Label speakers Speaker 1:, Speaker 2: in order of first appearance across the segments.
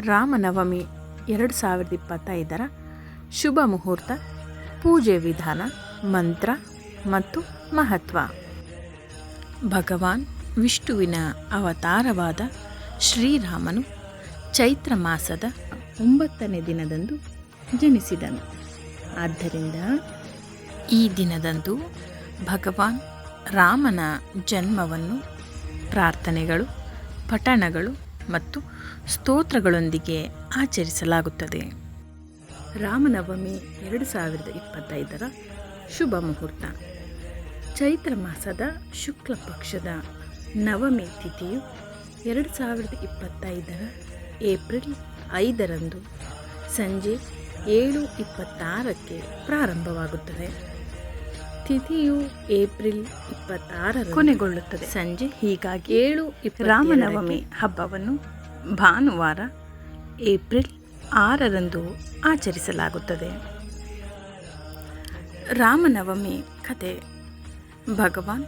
Speaker 1: ರಾಮನವಮಿ ಎರಡು ಸಾವಿರದ ಇಪ್ಪತ್ತೈದರ ಶುಭ ಮುಹೂರ್ತ, ಪೂಜೆ ವಿಧಾನ, ಮಂತ್ರ ಮತ್ತು ಮಹತ್ವ. ಭಗವಾನ್ ವಿಷ್ಣುವಿನ ಅವತಾರವಾದ ಶ್ರೀರಾಮನು ಚೈತ್ರ ಮಾಸದ ಒಂಬತ್ತನೇ ದಿನದಂದು ಜನಿಸಿದನು. ಆದ್ದರಿಂದ ಈ ದಿನದಂದು ಭಗವಾನ್ ರಾಮನ ಜನ್ಮವನ್ನು ಪ್ರಾರ್ಥನೆಗಳು, ಪಠಣಗಳು ಮತ್ತು ಸ್ತೋತ್ರಗಳೊಂದಿಗೆ ಆಚರಿಸಲಾಗುತ್ತದೆ. ರಾಮನವಮಿ ಎರಡು ಸಾವಿರದ ಇಪ್ಪತ್ತೈದರ ಶುಭ ಮುಹೂರ್ತ. ಚೈತ್ರ ಮಾಸದ ಶುಕ್ಲ ಪಕ್ಷದ ನವಮಿ ತಿಥಿಯು ಎರಡು ಸಾವಿರದ ಇಪ್ಪತ್ತೈದರ ಏಪ್ರಿಲ್ ಐದರಂದು ಸಂಜೆ ಏಳು ಇಪ್ಪತ್ತಾರಕ್ಕೆ ಪ್ರಾರಂಭವಾಗುತ್ತದೆ. ತಿಥಿಯು ಏಪ್ರಿಲ್ ಇಪ್ಪತ್ತಾರ ಕೊನೆಗೊಳ್ಳುತ್ತದೆ. ಸಂಜೆ ಹೀಗಾಗಿ ಏಳು ರಾಮನವಮಿ ಹಬ್ಬವನ್ನು ಭಾನುವಾರ ಏಪ್ರಿಲ್ ಆರರಂದು ಆಚರಿಸಲಾಗುತ್ತದೆ. ರಾಮನವಮಿ ಕತೆ ಭಗವಾನ್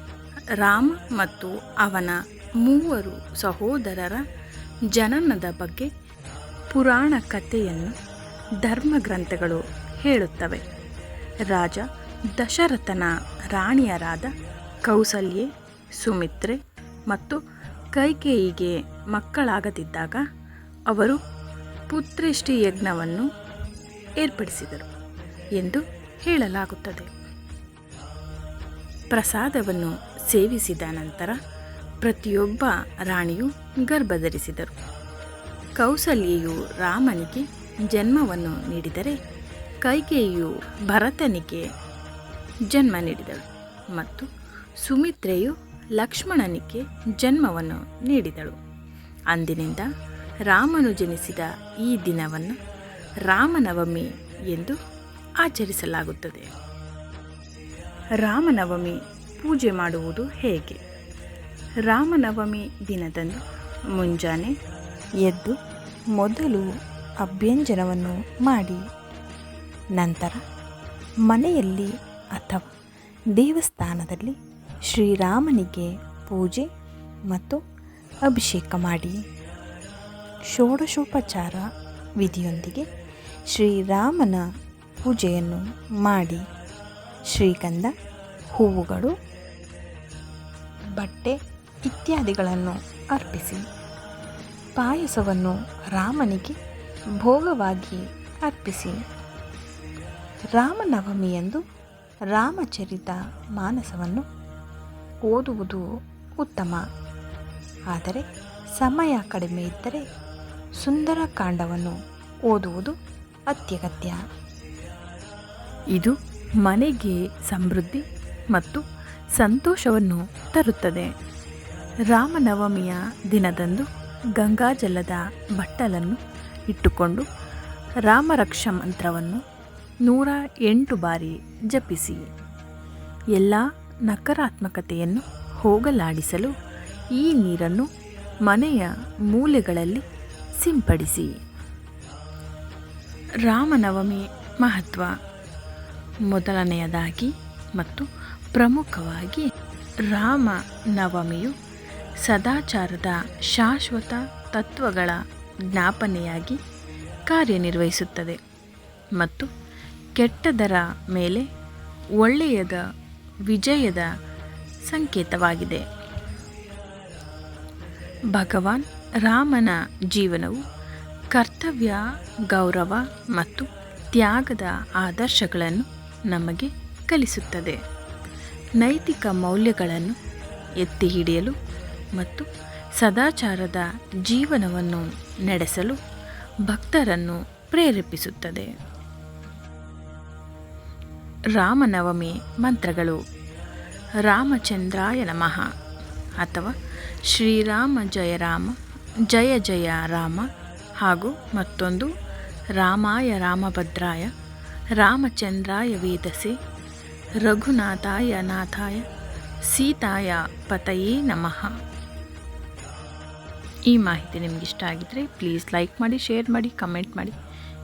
Speaker 1: ರಾಮ ಮತ್ತು ಅವನ ಮೂವರು ಸಹೋದರರ ಜನನದ ಬಗ್ಗೆ ಪುರಾಣ ಕಥೆಯನ್ನು ಧರ್ಮಗ್ರಂಥಗಳು ಹೇಳುತ್ತವೆ. ರಾಜ ದಶರಥನ ರಾಣಿಯರಾದ ಕೌಸಲ್ಯೆ, ಸುಮಿತ್ರೆ ಮತ್ತು ಕೈಕೇಯಿಗೆ ಮಕ್ಕಳಾಗದಿದ್ದಾಗ ಅವರು ಪುತ್ರಿಷ್ಠಿ ಯಜ್ಞವನ್ನು ಏರ್ಪಡಿಸಿದರು ಎಂದು ಹೇಳಲಾಗುತ್ತದೆ. ಪ್ರಸಾದವನ್ನು ಸೇವಿಸಿದ ನಂತರ ಪ್ರತಿಯೊಬ್ಬ ರಾಣಿಯು ಗರ್ಭಧರಿಸಿದರು. ಕೌಸಲ್ಯೆಯು ರಾಮನಿಗೆ ಜನ್ಮವನ್ನು ನೀಡಿದರೆ ಕೈಕೇಯಿಯು ಭರತನಿಗೆ ಜನ್ಮ ನೀಡಿದಳು ಮತ್ತು ಸುಮಿತ್ರೆಯು ಲಕ್ಷ್ಮಣನಿಗೆ ಜನ್ಮವನ್ನು ನೀಡಿದಳು. ಅಂದಿನಿಂದ ರಾಮನು ಜನಿಸಿದ ಈ ದಿನವನ್ನು ರಾಮನವಮಿ ಎಂದು ಆಚರಿಸಲಾಗುತ್ತದೆ. ರಾಮನವಮಿ ಪೂಜೆ ಮಾಡುವುದು ಹೇಗೆ? ರಾಮನವಮಿ ದಿನದಂದು ಮುಂಜಾನೆ ಎದ್ದು ಮೊದಲು ಅಭ್ಯಂಜನವನ್ನು ಮಾಡಿ, ನಂತರ ಮನೆಯಲ್ಲಿ ಅಥವಾ ದೇವಸ್ಥಾನದಲ್ಲಿ ಶ್ರೀರಾಮನಿಗೆ ಪೂಜೆ ಮತ್ತು ಅಭಿಷೇಕ ಮಾಡಿ. ಷೋಡಶೋಪಚಾರ ವಿಧಿಯೊಂದಿಗೆ ಶ್ರೀರಾಮನ ಪೂಜೆಯನ್ನು ಮಾಡಿ. ಶ್ರೀಗಂಧ, ಹೂವುಗಳು, ಬಟ್ಟೆ ಇತ್ಯಾದಿಗಳನ್ನು ಅರ್ಪಿಸಿ. ಪಾಯಸವನ್ನು ರಾಮನಿಗೆ ಭೋಗವಾಗಿ ಅರ್ಪಿಸಿ. ರಾಮನವಮಿಯಂದು ರಾಮಚರಿತ ಮಾನಸವನ್ನು ಓದುವುದು ಉತ್ತಮ. ಆದರೆ ಸಮಯ ಕಡಿಮೆ ಇದ್ದರೆ ಸುಂದರ ಕಾಂಡವನ್ನು ಓದುವುದು ಅತ್ಯಗತ್ಯ. ಇದು ಮನೆಗೆ ಸಮೃದ್ಧಿ ಮತ್ತು ಸಂತೋಷವನ್ನು ತರುತ್ತದೆ. ರಾಮನವಮಿಯ ದಿನದಂದು ಗಂಗಾಜಲದ ಬಟ್ಟಲನ್ನು ಇಟ್ಟುಕೊಂಡು ರಾಮರಕ್ಷ ಮಂತ್ರವನ್ನು ನೂರ ಎಂಟು ಬಾರಿ ಜಪಿಸಿ. ಎಲ್ಲ ನಕಾರಾತ್ಮಕತೆಯನ್ನು ಹೋಗಲಾಡಿಸಲು ಈ ನೀರನ್ನು ಮನೆಯ ಮೂಲೆಗಳಲ್ಲಿ ಸಿಂಪಡಿಸಿ. ರಾಮನವಮಿ ಮಹತ್ವ ಮೊದಲನೆಯದಾಗಿ ಮತ್ತು ಪ್ರಮುಖವಾಗಿ ರಾಮ ನವಮಿಯು ಸದಾಚಾರದ ಶಾಶ್ವತ ತತ್ವಗಳ ಜ್ಞಾಪನೆಯಾಗಿ ಕಾರ್ಯನಿರ್ವಹಿಸುತ್ತದೆ ಮತ್ತು ಕೆಟ್ಟದರ ಮೇಲೆ ಒಳ್ಳೆಯದ ವಿಜಯದ ಸಂಕೇತವಾಗಿದೆ. ಭಗವಾನ್ ರಾಮನ ಜೀವನವು ಕರ್ತವ್ಯ, ಗೌರವ ಮತ್ತು ತ್ಯಾಗದ ಆದರ್ಶಗಳನ್ನು ನಮಗೆ ಕಲಿಸುತ್ತದೆ. ನೈತಿಕ ಮೌಲ್ಯಗಳನ್ನು ಎತ್ತಿ ಹಿಡಿಯಲು ಮತ್ತು ಸದಾಚಾರದ ಜೀವನವನ್ನು ನಡೆಸಲು ಭಕ್ತರನ್ನು ಪ್ರೇರೇಪಿಸುತ್ತದೆ. ರಾಮನವಮಿ ಮಂತ್ರಗಳು. ರಾಮಚಂದ್ರಾಯ ನಮಃ. ಅಥವಾ ಶ್ರೀರಾಮ ಜಯ ರಾಮ, ಜಯ ಜಯ ರಾಮ ಹಾಗೂ ಮತ್ತೊಂದು ರಾಮಾಯ ರಾಮಭದ್ರಾಯ, ರಾಮಚಂದ್ರಾಯ ವೇದಸೆ, ರಘುನಾಥಾಯ ನಾಥಾಯ, ಸೀತಾಯ ಪತಯೇ ನಮಃ. ಈ ಮಾಹಿತಿ ನಿಮಗಿಷ್ಟ ಆಗಿದ್ದರೆ ಪ್ಲೀಸ್ ಲೈಕ್ ಮಾಡಿ ಶೇರ್ ಮಾಡಿ ಕಮೆಂಟ್ ಮಾಡಿ.